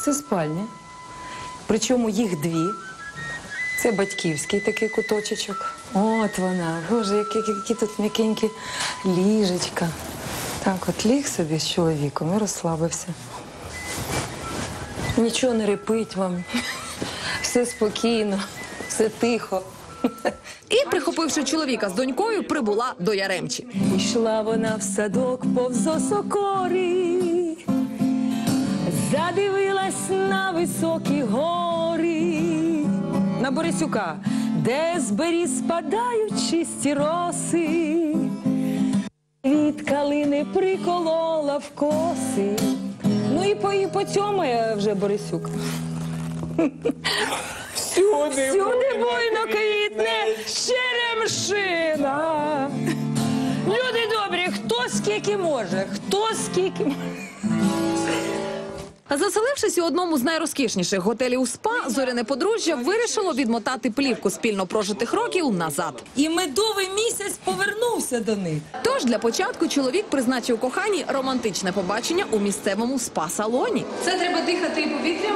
Це спальня. Причому їх дві. Це батьківський такий куточечок. От вона. Боже, які, які тут м'якенькі ліжечка. Так, от ліг собі з чоловіком і розслабився. Нічого не репить вам. Все спокійно, все тихо. І, прихопивши чоловіка з донькою, прибула до Яремчі. Ішла вона в садок повз осокори, задивилась на високі гори, на Борисюка, де з беріз спадають чисті роси, від калини приколола в коси. Ну і по, і по цьому я вже Борисюк. Всюди, Всюди буйно квітне черемшина. Люди добрі, хто скільки може, хто скільки може. Заселившись у одному з найрозкішніших готелів у СПА, зоряне подружжя вирішило відмотати плівку спільно прожитих років назад. І медовий місяць повернувся до них. Тож для початку чоловік призначив коханій романтичне побачення у місцевому спа-салоні. Це треба дихати і повітрям.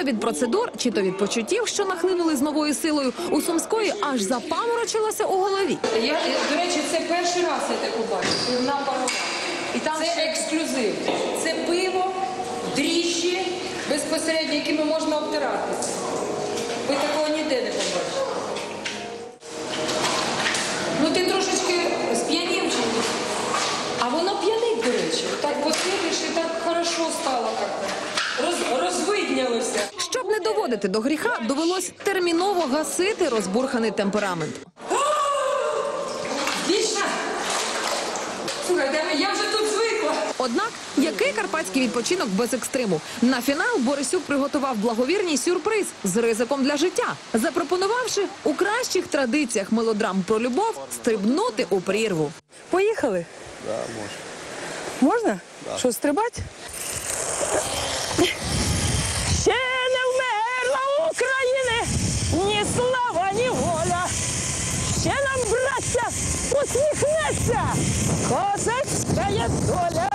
То від процедур, чи то від почуттів, що нахлинули з новою силою, у Сумської аж запаморочилося у голові. Я, до речі, це перший раз я таку бачу. Пивна парова. І там це ексклюзив. Це пиво, дріжджі, безпосередньо, якими можна обтиратися. Доводити до гріха, довелось терміново гасити розбурханий темперамент. Вічна! Слухайте, я вже тут звикла. Однак, який карпатський відпочинок без екстриму? На фінал Борисюк приготував благовірний сюрприз з ризиком для життя, запропонувавши у кращих традиціях мелодрам про любов стрибнути у прірву. Поїхали? Да, може. Можна? Що, стрибати? Браття, усміхнеться козацька доля.